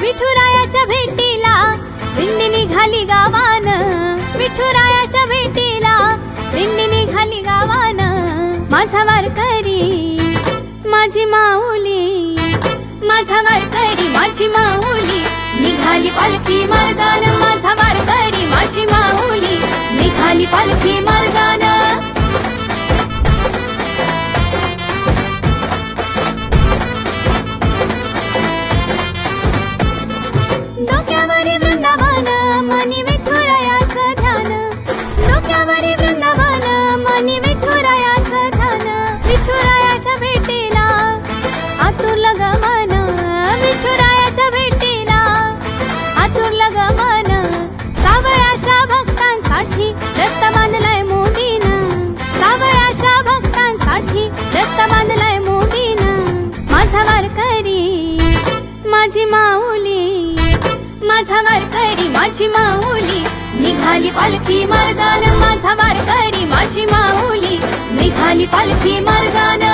विठुरायाच्या भेटीला दिंडी निघाली गावान. विठुरायाच्या भेटीला दिंडी निघाली गावान. माझा वारकरी माझी माऊली माझा वारकरी माझी माऊली. निघाली पालखी मार्गाना भक्तांसाठी रस्ता बांधलाय मोदीन. माझा वारकरी माझी माऊली. माझा वारकरी माझी माऊली. निघाली पालखी मार्गान. माझा वारकरी माझी माऊली. निघाली पालखी मार्गान.